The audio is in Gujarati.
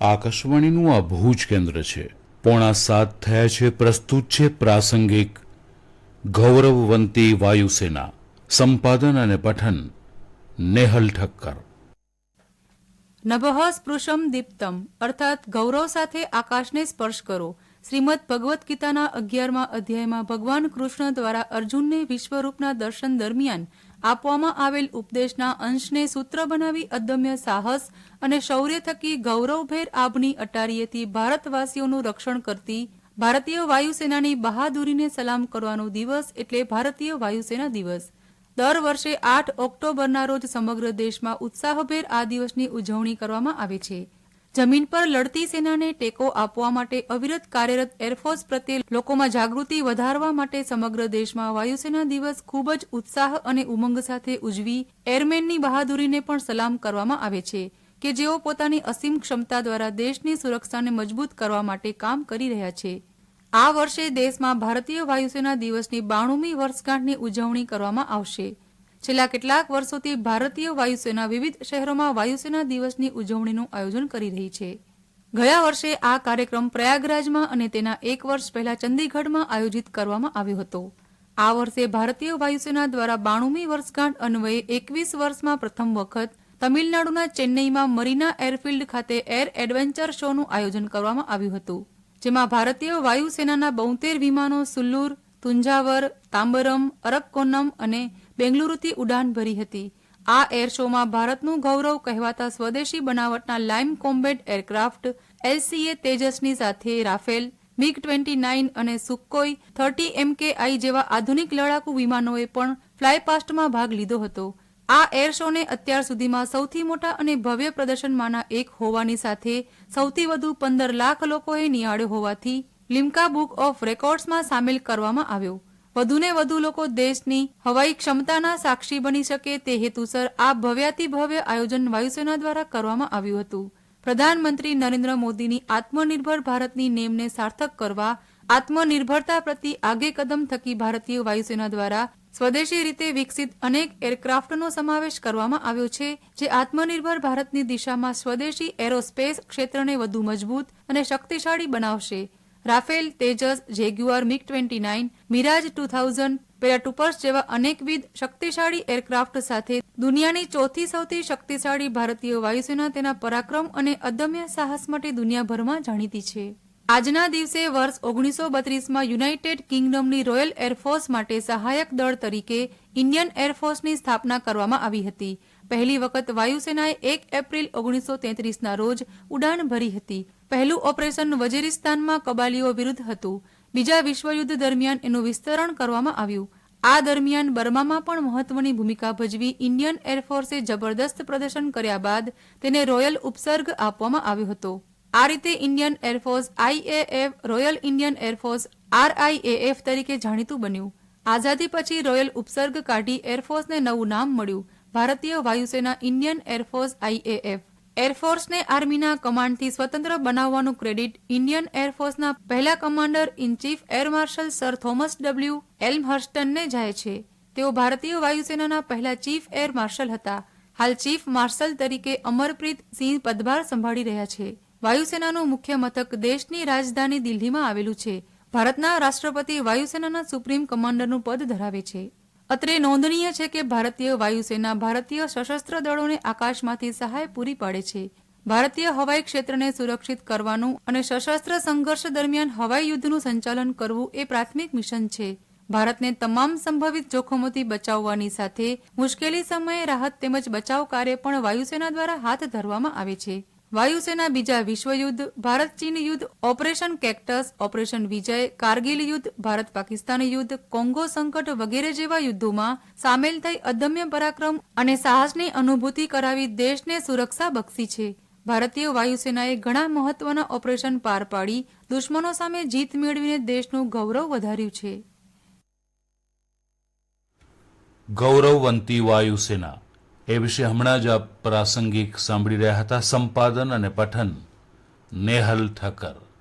આકાશવાણીનું આ ભુજ કેન્દ્ર છે. પોણા સાત થયા છે પ્રસ્તુત છે પ્રાસંગિક ગૌરવવંતી વાયુસેના. સંપાદન અને પઠન, નેહલ ઠક્કર. નભઃ સ્પૃશમ દીપ્તમ. અર્થાત ગૌરવ સાથે આકાશને સ્પર્શ કરો. શ્રીમદ ભગવદ્ ગીતાના અગિયારમા અધ્યાયમાં ભગવાન કૃષ્ણ દ્વારા અર્જુનને વિશ્વરૂપના દર્શન દરમિયાન આપવામાં આવેલ ઉપદેશના અંશને સૂત્ર બનાવી અદમ્ય સાહસ અને શૌર્ય થકી ગૌરવભેર આભની અટારીએથી ભારતવાસીઓનું રક્ષણ કરતી ભારતીય વાયુસેનાની બહાદુરીને સલામ કરવાનો દિવસ એટલે ભારતીય વાયુસેના દિવસ. દર વર્ષે આઠ ઓક્ટોબરના રોજ સમગ્ર દેશમાં ઉત્સાહભેર આ દિવસની ઉજવણી કરવામાં આવે છે. જમીન પર લડતી સેનાને ટેકો આપવા માટે અવિરત કાર્યરત એરફોર્સ પ્રત્યે લોકોમાં જાગૃતિ વધારવા માટે સમગ્ર દેશમાં વાયુસેના દિવસ ખૂબ જ ઉત્સાહ અને ઉમંગ સાથે ઉજવી એરમેનની બહાદુરીને પણ સલામ કરવામાં આવે છે કે જેઓ પોતાની અસીમ ક્ષમતા દ્વારા દેશની સુરક્ષાને મજબૂત કરવા માટે કામ કરી રહ્યા છે. આ વર્ષે દેશમાં ભારતીય વાયુસેના દિવસની બાણુમી વર્ષગાંઠની ઉજવણી કરવામાં આવશે. છેલ્લા કેટલાક વર્ષોથી ભારતીય વાયુસેના વિવિધ શહેરોમાં વાયુસેના દિવસની ઉજવણીનું આયોજન કરી રહી છે. ગયા વર્ષે આ કાર્યક્રમ પ્રયાગરાજમાં અને તેના એક વર્ષ પહેલા ચંદીગઢમાં આયોજિત કરવામાં આવ્યો હતો. આ વર્ષે ભારતીય વાયુસેના દ્વારા બાણુમી વર્ષગાંઠ અન્વયે એકવીસ વર્ષમાં પ્રથમ વખત તમિલનાડુના ચેન્નઈમાં મરીના એરફિલ્ડ ખાતે એર એડવેન્ચર શોનું આયોજન કરવામાં આવ્યું હતું. જેમાં ભારતીય વાયુસેનાના બોતેર વિમાનો સુલ્લુર, તુંજાવર, તાંબરમ અરક્કોનમ અને બેંગલુરુથી ઉડાન ભરી હતી. આ એર શોમાં ભારતનું ગૌરવ કહેવાતા સ્વદેશી બનાવટના લાઇમ કોમ્બેટ એરક્રાફ્ટ એલસીએ તેજસની સાથે રાફેલ મિગ ટ્વેન્ટી નાઇન અને સુક્કોઈ થર્ટી એમકેઆઈ જેવા આધુનિક લડાકુ વિમાનોએ પણ ફ્લાયપાસ્ટમાં ભાગ લીધો હતો. આ એર શોને અત્યાર સુધીમાં સૌથી મોટા અને ભવ્ય પ્રદર્શનમાંના એક હોવાની સાથે સૌથી વધુ પંદર લાખ લોકોએ નિહાળ્યો હોવાથી લિમ્કા બુક ઓફ રેકોર્ડ્સમાં સામેલ કરવામાં આવ્યો. વધુને વધુ લોકો દેશની હવાઈ ક્ષમતાના સાક્ષી બની શકે તે હેતુસર આ ભવ્યાતિ ભવ્ય આયોજન વાયુસેના દ્વારા કરવામાં આવ્યું હતું. પ્રધાનમંત્રી નરેન્દ્ર મોદીની આત્મનિર્ભર ભારતની નેમને સાર્થક કરવા, આત્મનિર્ભરતા પ્રતિ આગે કદમ થકી ભારતીય વાયુસેના દ્વારા સ્વદેશી રીતે વિકસિત અનેક એરક્રાફ્ટનો સમાવેશ કરવામાં આવ્યો છે, જે આત્મનિર્ભર ભારતની દિશામાં સ્વદેશી એરોસ્પેસ ક્ષેત્રને વધુ મજબૂત અને શક્તિશાળી બનાવશે. Rafale, Tejas, Jaguar MiG twenty nine Mirage two thousand, paratroopers જેવા અનેકવિધ શક્તિશાળી એરક્રાફ્ટ સાથે દુનિયાની ચોથી સૌથી શક્તિશાળી ભારતીય વાયુસેના તેના પરાક્રમ અને અદમ્ય સાહસ માટે દુનિયાભરમાં જાણીતી છે. આજના દિવસે વર્ષ ઓગણીસો બત્રીસમાં યુનાઇટેડ કિંગડમની રોયલ એરફોર્સ માટે સહાયક દળ તરીકે ઇન્ડિયન એરફોર્સની સ્થાપના કરવામાં આવી હતી. પહેલી વખત વાયુસેનાએ એક એપ્રિલ ઓગણીસો તેત્રીસના રોજ ઉડાન ભરી હતી. પહેલું ઓપરેશન વજીરિસ્તાનમાં કબાલીઓ વિરુદ્ધ હતું. બીજા વિશ્વયુદ્ધ દરમિયાન એનું વિસ્તરણ કરવામાં આવ્યું. આ દરમિયાન બર્મામાં પણ મહત્વની ભૂમિકા ભજવી ઇન્ડિયન એરફોર્સે જબરદસ્ત પ્રદર્શન કર્યા બાદ તેને રોયલ ઉપસર્ગ આપવામાં આવ્યો હતો. આ રીતે Indian air force IAF royal Indian air force RIAF તરીકે જાણીતું બન્યું. આઝાદી પછી રોયલ ઉપસર્ગ કાઢી એરફોર્સને નવું નામ મળ્યું. ભારતીય વાયુસેના ઇન્ડિયન એરફોર્સ આઈએએફ એરફોર્સને આર્મીના કમાન્ડથી સ્વતંત્ર બનાવવાનું ક્રેડિટ ઇન્ડિયન એરફોર્સના પહેલા commander in chief air marshal sir Thomas W એલ્મહર્સ્ટનને જાય છે. તેઓ ભારતીય વાયુસેનાના પહેલા ચીફ એર માર્શલ હતા. હાલ ચીફ માર્શલ તરીકે અમરપ્રીત સિંહ પદભાર સંભાળી રહ્યા છે. વાયુસેનાનું મુખ્ય મથક દેશની રાજધાની દિલ્હીમાં આવેલું છે. ભારતના રાષ્ટ્રપતિ વાયુસેનાના સુપ્રીમ કમાન્ડરનું પદ ધરાવે છે. અત્રે નોંધનીય છે કે ભારતીય વાયુસેના ભારતીય સશસ્ત્ર દળોને આકાશમાંથી સહાય પૂરી પાડે છે. ભારતીય હવાઈ ક્ષેત્રને સુરક્ષિત કરવાનું અને સશસ્ત્ર સંઘર્ષ દરમિયાન હવાઈ યુદ્ધનું સંચાલન કરવું એ પ્રાથમિક મિશન છે. ભારતને તમામ સંભવિત જોખમોથી બચાવવાની સાથે મુશ્કેલી સમયે રાહત તેમજ બચાવ કાર્ય પણ વાયુસેના દ્વારા હાથ ધરવામાં આવે છે. વાયુસેના બીજા વિશ્વયુદ્ધ, ભારત ચીન યુદ્ધ, operation cactus, operation Vijay, Kargil યુદ્ધ, ભારત પાકિસ્તાન યુદ્ધ, કોંગો સંકટ વગેરે જેવા યુદ્ધોમાં સામેલ થઈ અદમ્ય પરાક્રમ અને સાહસની અનુભૂતિ કરાવી દેશને સુરક્ષા બક્ષી છે. ભારતીય વાયુસેનાએ ઘણા મહત્વના ઓપરેશન પાર પાડી, દુશ્મનો સામે જીત મેળવીને દેશનું ગૌરવ વધાર્યું છે. ગૌરવવંતી વાયુસેના એ વિશે હમણાં જ આપ પ્રાસંગિક સાંભળી રહ્યા હતા સંપાદન અને પઠન નેહલ ઠક્કર.